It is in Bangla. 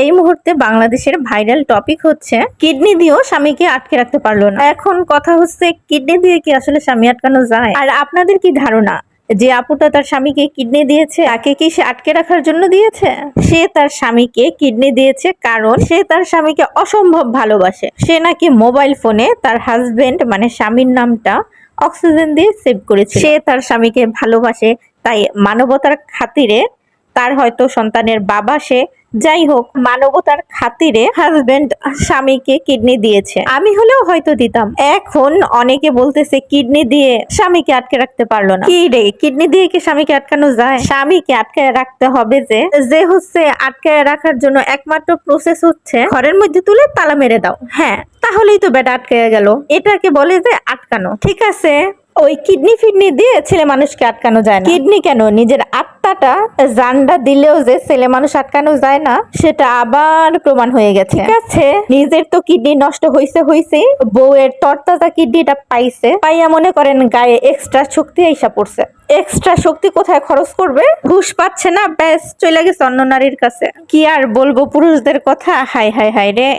এই মুহূর্তে বাংলাদেশের ভাইরাল টপিক হচ্ছে কিডনি দিয়েও স্বামীকে আটকে রাখতে পারল না। এখন কথা হচ্ছে, কিডনি দিয়ে কি আসলে স্বামী আটকানো যায়? আর আপনাদের কি ধারণা যে আপুটা তার স্বামীকে কিডনি দিয়েছে? তাকে কি সে আটকে রাখার জন্য দিয়েছে? সে তার স্বামীকে কিডনি দিয়েছে কারণ সে তার স্বামীকে অসম্ভব ভালোবাসে। সে নাকি মোবাইল ফোনে তার হাজবেন্ড মানে স্বামীর নামটা অক্সিজেন দিয়ে সেভ করেছে সে তার স্বামীকে ভালোবাসে, তাই মানবতার খাতিরে তার হয়তো সন্তানের বাবা সে, যাই হোক, মানবতার খাতিরে হাজবেন্ড স্বামীকে কিডনি দিয়েছে। আমি হলেও হয়তো দিতাম। এখন অনেকে বলতেছে কিডনি দিয়ে স্বামীকে আটকে রাখতে পারল না। কি রে কিডনি দিয়ে কি স্বামীকে আটকানো যায়? স্বামীকে আটকে রাখতে হবে যে যে হচ্ছে আটকে রাখার জন্য একমাত্র প্রসেস হচ্ছে ঘরের মধ্যে তুলে তালা মেরে দাও। হ্যাঁ তাহলেই তো বেটা আটকে গেল। এটাকে বলে যে আটকানো। ঠিক আছে, ওই কিডনি ফিডনি দিয়ে ছেলে মানুষকে আটকানো যায় না। কিডনি কেন? নিজের আত্মাটা জান্ডা দিলেও যে ছেলে মানুষ আটকানো যায় না, সেটা আবার প্রমাণ হয়ে গেছে। ঠিক আছে, নিজের তো কিডনি নষ্ট হইছে হইছে বউয়ের তরতাজা কিডনিটা পাইছে, পাইয়া মনে করেন গায়ে এক্সট্রা শক্তি আইসা পড়ছে। এক্সট্রা শক্তি কোথায় খরচ করবে? ঘুষ পাচ্ছে না, ব্যাস, চলে গেছে অন্য নারীর কাছে। কি আর বলব পুরুষদের কথা? হাই হাই হাই রে।